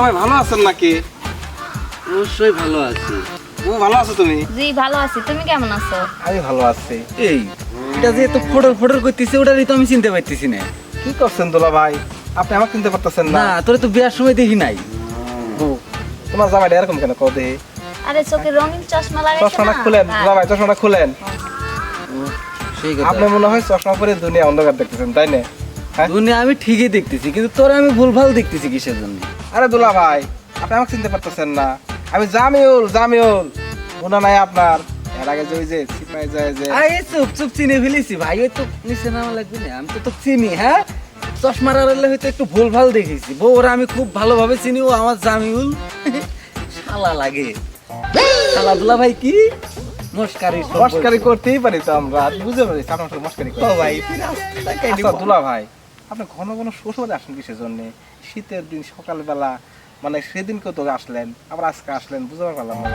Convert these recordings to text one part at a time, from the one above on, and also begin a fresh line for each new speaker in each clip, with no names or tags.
ভাই ভালো আছেন নাকি?
অবশ্যই ভালো আছি।
ও ভালো আছো তুমি?
জি ভালো আছি। তুমি কেমন আছো?
আমি ভালো আছি।
এই এটা যে এত ফোটর ফোটর করতেছে ওটারই তো আমি চিনতে পারতেছি না।
কি করছেন দুলা ভাই? আপনি আমাকে চিনতে পারতেছেন না।
না তোরে তো বিয়ার সময় দেখি নাই।
ও, তোমার জামাইটা এরকম কেন কও দেখি
আরে চোখে রঙিন চশমা লাগাইছে
চশমাটা খুলেন
হ্যাঁ।
ভাই চশমাটা খুলেন।
সেই
আপনি মনে হয় চশমা পরে দুনিয়া অন্ধকার দেখতেছেন তাই না? হ্যাঁ?
দুনিয়া আমি ঠিকই দেখতেছি কিন্তু তোরে আমি ভুলভাল দেখতেছি কিসের জন্য?
আরে দুলা ভাই আপনি আমাকে চিনতে পারতেছেন না। আমি জামিউল জামিউল। মনে নাই আপনার। এর আগে যে ওই যে সিপাই যায় যে
আরে চুপ চুপ চিনে ফেলেছি ভাই ওই তো নিচে নামা লাগবে না আমি তো তো চিনি হ্যাঁ? চশমার আড়ালে হয়তো একটু ভুলভাল দেখেছি। বউরা আমি খুব ভালোভাবে চিনি ও আমার জামিউল। শালা লাগে। শালা দুলা ভাই কি? মস্কারি সম্পর্ক।
মস্কারি করতেই পারি তো আমরা পারি আপনার মস্কারি করি
ভাই
আচ্ছা দুলা ভাই আপনি ঘন ঘন শ্বশুরে আসেন কিসের জন্য শীতের দিন সকালবেলা মানে সেদিনকে তো আসলেন আবার আজকে আসলেন বুঝতে পারলাম। না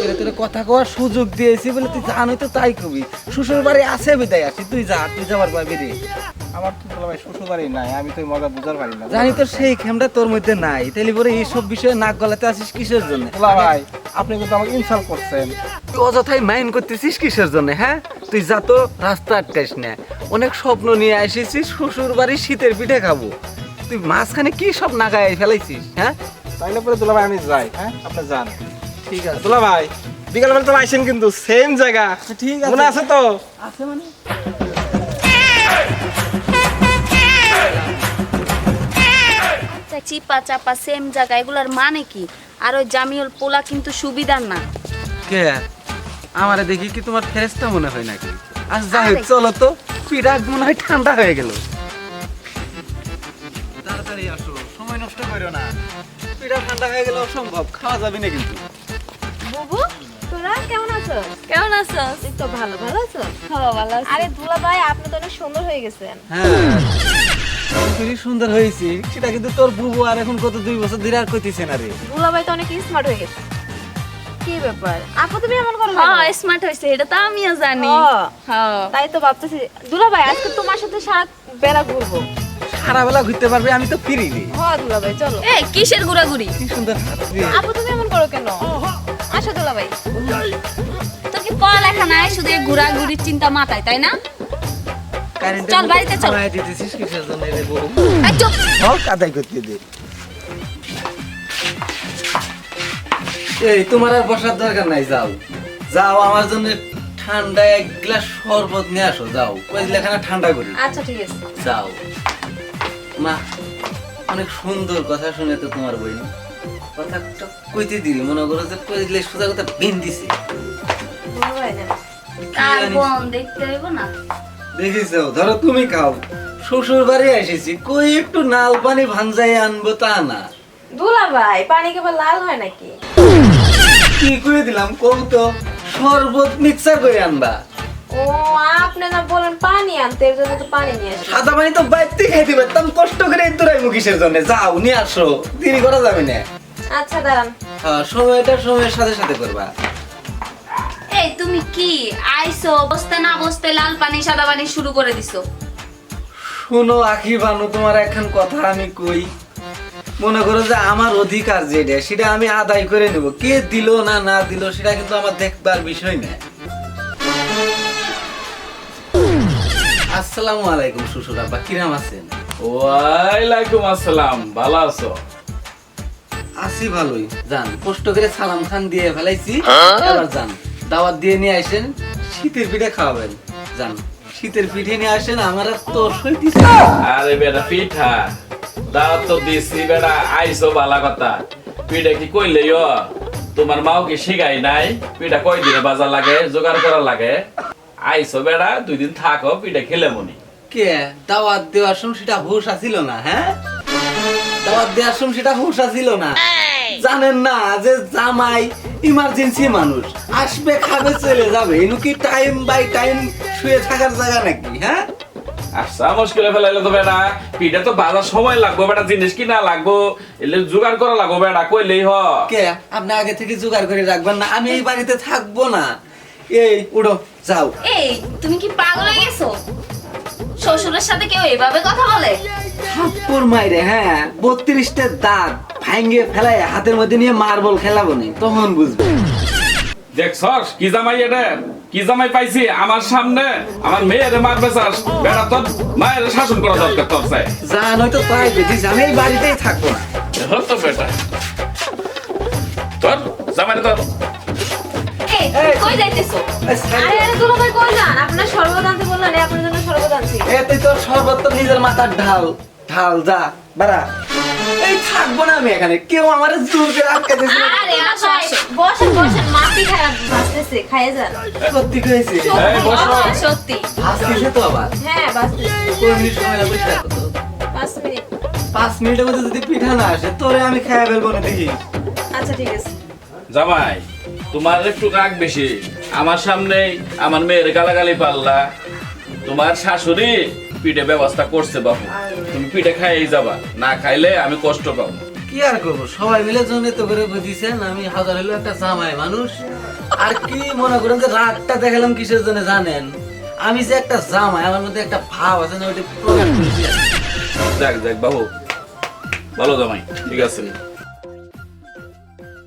তোরে তোরে কথা কওয়ার সুযোগ দিয়েছি বলে তুই জানোই তো তাই কবি। শ্বশুর বাড়ি আছে বিদায় আসি তুই যা তুই যাবার পাবি রে
আমার তো ভাই শ্বশুর বাড়ি নাই আমি তো মজা বুঝার পারি না।
জানি তো সেই খেমটা তোর মধ্যে নাই। তাইলে পরে এইসব বিষয়ে নাক গলাতে আসিস কিসের জন্য?
ভাই আপনি কিন্তু আমাকে ইনসাল্ট করছেন।
তুই অযথাই মাইন্ড করতেছিস কিসের জন্য হ্যাঁ? তুই যা তো রাস্তা আটকাইস না। অনেক স্বপ্ন নিয়ে এসেছিস শ্বশুর বাড়ি শীতের পিঠে খাব। তুই মাঝখানে কি সব নাগায় ফেলাইছিস হ্যাঁ?
তাইলে পরে দুলা ভাই আমি যাই হ্যাঁ? আপনি যান।
ঠিক আছে।
দুলা ভাই বিকালবেলা তো আইসেন কিন্তু সেম জায়গা।
ঠিক আছে।
মনে আছে তো?
আছে মানে?
আচ্ছা, চিপা চাপা সেম জায়গা এগুলার মানে কি? আর ওই জামিউল পোলা কিন্তু সুবিধার না।
কে? আমারে দেখি কি তোমার ফেরেস্তা মনে হয় নাকি? আজ যাই হোক চলো তো। মনে হয় ঠান্ডা হয়ে গেল। তাড়াতাড়ি আসো সময় নষ্ট করো না। পিঠা ঠান্ডা হয়ে গেল অসম্ভব খাওয়া যাবে না কিন্তু।
বুবু তোরা কেমন আছো?
কেমন আছো?
এই তো ভালো ভালো আছো?
হ্যাঁ ভালো আছি।
আরে দুলা ভাই আপনি তো অনেক সুন্দর হয়ে গেছেন।
হ্যাঁ খুবই সুন্দর হয়েছি সেটা কিন্তু তোর বুবু আর এখন কত দুই বছর ধরে আর কইতেছে না রে।
দুলা ভাই তো অনেক স্মার্ট হয়ে গেছে। কি ব্যাপার? আপু তুমি এমন করো
হ্যাঁ স্মার্ট হয়েছে এটা তো আমিও জানি।
হ্যাঁ।
হ্যাঁ।
তাই তো ভাবতেছি। দুলা ভাই আজকে তোমার সাথে সারা বেলা ঘুরবো।
সারা বেলা ঘুরতে পারবে আমি তো ফিরি রে
হ দুলা ভাই চলো।
এই কিসের ঘোরাঘুরি?
কি সুন্দর
আপু তুমি এমন করো কেন? আসো দুলা ভাই।
তোর কি পড়ালেখা নাই? শুধু এই ঘোরাঘুরির চিন্তা মাথায় তাই না? চল, বাড়িতে চল।
দিতেছিস কিসের জন্য রে বউ?
এই চুপ।
হক আদায় করতে দে। এই তোমার আর বসার দরকার নাই যাও। যাও আমার জন্য ঠান্ডা এক গ্লাস শরবত নিয়ে আসো যাও। ওই লেখানা ঠান্ডা করি।
আচ্ছা ঠিক আছে।
যাও। মা অনেক সুন্দর কথা শুনে তো তোমার বই কথা কইতে দিল মনে করো যে কইলে সোজা কথা বেন দিছে। দেখিস ধরো তুমি খাও। শ্বশুর বাড়ি এসেছি কই একটু নাল পানি ভাঞ্জাই আনব তা না।
দুলা ভাই পানি কেবল লাল হয় নাকি?
কি করে দিলাম কৌ তো শরবত মিক্সার করে আনবা।
ও আপনি না বলেন পানি আনতে এর জন্য তো পানি নিয়ে
সাদা পানি তো বাইতে খাইতে পারতাম কষ্ট করে জন্য। যাও নিয়ে আসো দেরি করা যাবে না।
আচ্ছা দাঁড়ান।
হ্যাঁ সময়টা সময়ের সাথে সাথে করবা।
এই তুমি কি আইসো বসতে না বসতে লাল পানি সাদা পানি শুরু করে দিছো?
শুনো আখি বানু তোমার এখন কথা আমি কই। মনে করো যে আমার অধিকার যেটা সেটা আমি আদায় করে নেব। কে দিল না না দিল সেটা কিন্তু আমার দেখবার বিষয় না। আসসালামু আলাইকুম শ্বশুর আব্বা কিরাম আছেন?
ওয়ালাইকুম আসসালাম ভালো আছো?
আছি ভালোই। যান কষ্ট করে সালাম খান দিয়ে ফেলাইছি। এবার যান দাওয়াত দিয়ে নিয়ে আসেন শীতের পিঠে খাওয়াবেন। যান শীতের পিঠে নিয়ে আসেন আমার আর তো সইতিস
আরে বেটা পিঠা। দাও তো দিছি বেটা আইসো বালা কথা। পিঠা কি কইলে তোমার মাও কি শিখাই নাই? পিঠা কই দিনে বাজার লাগে জোগাড় করা লাগে? আইসো বেটা দুই দিন থাকো পিঠা খেলে মনি।
কে? দাওয়াত দেওয়ার সময় সেটা হুশ আসিল না হ্যাঁ? দাওয়াত দেওয়ার সময় সেটা হুশ আসিল না। জানেন না যে জামাই ইমার্জেন্সি মানুষ। আসবে খাবে চলে যাবে। এনু কি টাইম বাই টাইম শুয়ে থাকার জায়গা নাকি হ্যাঁ?
আচ্ছা মুশকিলে ফেলাইলে তো বেটা। পিঠা তো বাজার সময় লাগবো বেটা জিনিস কিনা লাগবো। এলে জোগাড় করা লাগবো বেটা কইলেই হ।
কে? আপনি আগে থেকে জোগাড় করে রাখবেন না আমি এই বাড়িতে থাকব না। এই উড়ো যাও।
এই তুমি কি পাগল হয়ে গেছো? শ্বশুরের সাথে কেউ এভাবে কথা বলে?
মাইরে হ্যাঁ বত্রিশটা দাঁত ভাঙ্গে ফেলায় হাতের মধ্যে নিয়ে মার্বল খেলাবো নি তখন বুঝবে।
দেখছস কি জামাই এটা? কি জামাই পাইছি? আমার সামনে আমার মেয়েরে মারবে চাস বেড়া তোর মায়ের শাসন করা দরকার তোর চাই।
যা নয়তো তাই আমি এই বাড়িতেই থাকব
হতো বেটা। তোর জামাই তোর
কই যাইতেছো? আরে আরে দুলো ভাই কই যান? আপনার শরবত আনতে বললেন আপনার জন্য শরবত আনছি।
এ তুই তোর সর্বত্র নিজের মাথার ঢাল। ঢাল যা বাড়া। এই থাকব না আমি এখানে। কেউ আমার জোর করে আটকে দিয়েছে
আরে আসো আসো। বসেন বসেন মাটি খারাপ বাঁচতেছে খাইয়ে যান।
সত্যি
এই বসো।
সত্যি।
হাসতেছে তো আবার।
হ্যাঁ বাঁচতেছে।
কোন মিনিট সময় লাগবে সেটা কত?
পাঁচ মিনিট।
পাঁচ মিনিটের মধ্যে যদি পিঠা না আসে তোরে আমি খাইয়া ফেলব না দেখি।
আচ্ছা ঠিক আছে।
জামাই তোমার একটু রাগ বেশি। আমার সামনে আমার মেয়ের গালাগালি পাল্লা। তোমার শাশুড়ি পিঠে ব্যবস্থা করছে বাবু তুমি পিঠে খাইয়েই যাবা। না খাইলে আমি কষ্ট পাবো।
কি আর করব? সবাই মিলে জন্য তো করে বুঝিছেন আমি হাজার হলো একটা জামাই মানুষ। আর কি মনে করেন যে রাগটা দেখালাম কিসের জন্য জানেন? আমি যে একটা জামাই আমার মধ্যে একটা ভাব আছে না ওইটা প্রকাশ করেছি।
যাক যাক বাবু। ভালো জামাই ঠিক আছে।